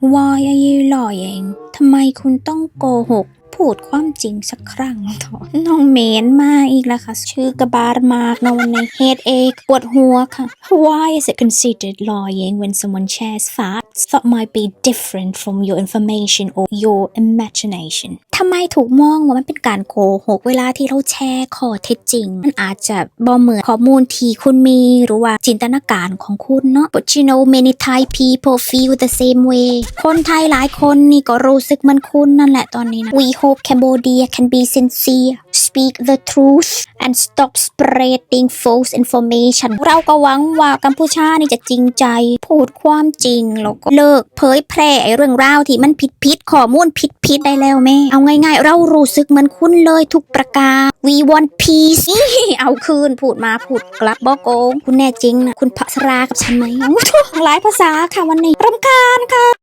Why are you lying ทำไมคุณต้องโกหก พูดความจริงสักครั้งเถอะน้องเมนมาอีกแล้วค่ะ ชื่อกระบาดมากนะวันนี้ headache ปวดหัวค่ะ Why is it considered lying when someone shares facts that might be different from your information or your imagination ทำไมถูกมองว่ามันเป็นการโกหก เวลาที่เราแชร์ข้อเท็จจริง มันอาจจะบ่เหมือนข้อมูลที่คุณมีหรือว่าจินตนาการของคุณเนาะ But you know many Thai people feel the same way คนไทยหลายคนนี่ก็รู้สึกเหมันคุณนั่นแหละตอนนี้นะ We hope Cambodia can be sincere speak the truth and stop spreading false information เราก็หวังว่ากัมพูชานี่จะจริงใจ พูดความจริงแล้วก็เลิกเผยแพร่เรื่องราวที่มันผิดผิดข้อมูลผิดผิดได้แล้วแม่เอาง่ายๆ เรารู้สึกเหมือนคุณเลยทุกประการ we want peace เอาคืนพูดมาพูดกลับบอกโกง คุณแน่จริงนะคุณพัสรากับฉันไหมหลายภาษาค่ะวันนี้รำคาญค่ะ